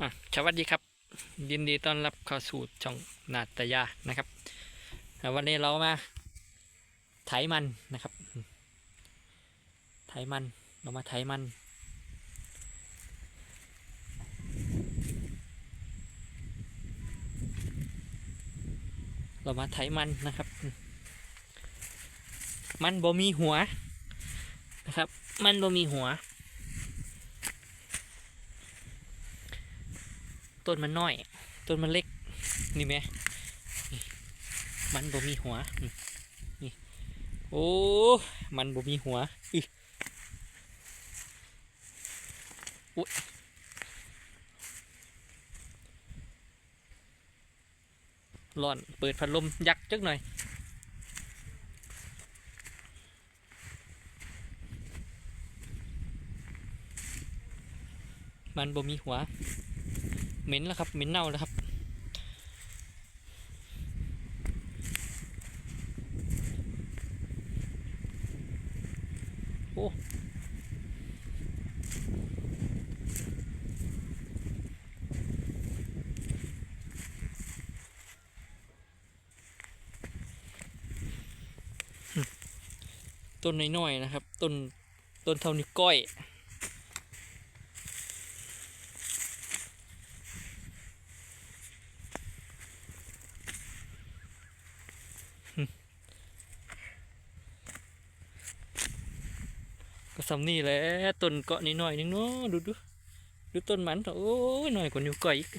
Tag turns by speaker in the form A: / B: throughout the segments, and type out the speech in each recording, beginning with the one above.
A: อะสวัสดีครับ ยินดีต้อนรับเข้าสู่ช่องนาตยานะครับ วันนี้เรามาไถมันนะครับ ไถมันเรามาไถมัน เรามาไถมันนะครับ มันบ่มีหัวนะครับ มันบ่มีหัว ต้นมันน้อย ต้นมันเล็ก นี่ไหมมันบ่มีหัว นี่ โอ้ มันบ่มีหัวอึอุ๊ยร้อน เปิดพัดลม ยักจักหน่อย มันบ่มีหัว เหม็นแล้วครับเหม็นเน่าแล้วครับ โอ้ต้นน้อยๆนะครับ ต้นต้นเท่านิ้ก้อย ก็สำนี่แหละต้นเกาะนิดหน่อยนึงเนาะดูดูดูต้นมันโอ้ยหน่อยกว่านิ้วก้อยอีก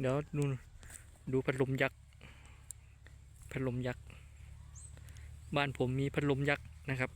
A: เดี๋ยวดูดูพัดลมยักษ์พัดลมยักษ์บ้านผมมีพัดลมยักษ์นะครับ